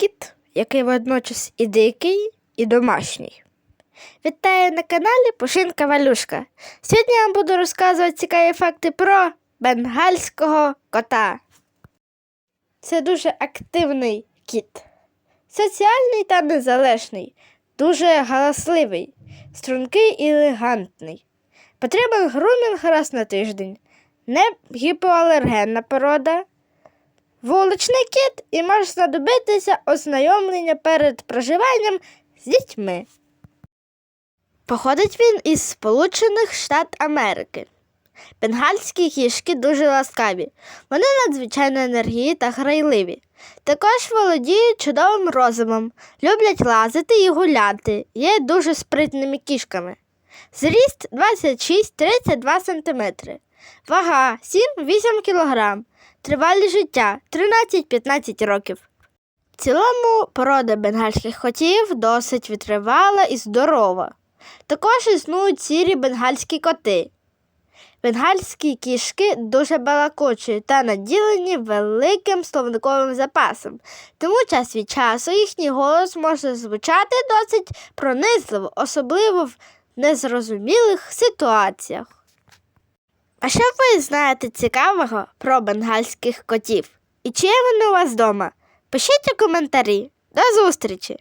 кіт, який водночас і дикий, і домашній. Вітаю на каналі Пушинка Валюшка. Сьогодні я вам буду розказувати цікаві факти про бенгальського кота. Це дуже активний кіт, соціальний та незалежний, дуже галасливий, стрункий і елегантний. Потрібен грумінг раз на тиждень, не гіпоалергенна порода, вуличний кіт і може знадобитися ознайомлення перед проживанням з дітьми. Походить він із Сполучених Штат Америки. Бенгальські кішки дуже ласкаві. Вони надзвичайно енергійні та грайливі. Також володіють чудовим розумом, люблять лазити і гуляти, є дуже спритними кішками. Зріст 26-32 см, вага 7-8 кг, тривалість життя 13-15 років. В цілому порода бенгальських котів досить витривала і здорова. Також існують сірі бенгальські коти. Бенгальські кішки дуже балакучі та наділені великим словниковим запасом, тому час від часу їхній голос може звучати досить пронизливо, особливо в незрозумілих ситуаціях. А що ви знаєте цікавого про бенгальських котів? І чи є вони у вас вдома? Пишіть у коментарі. До зустрічі!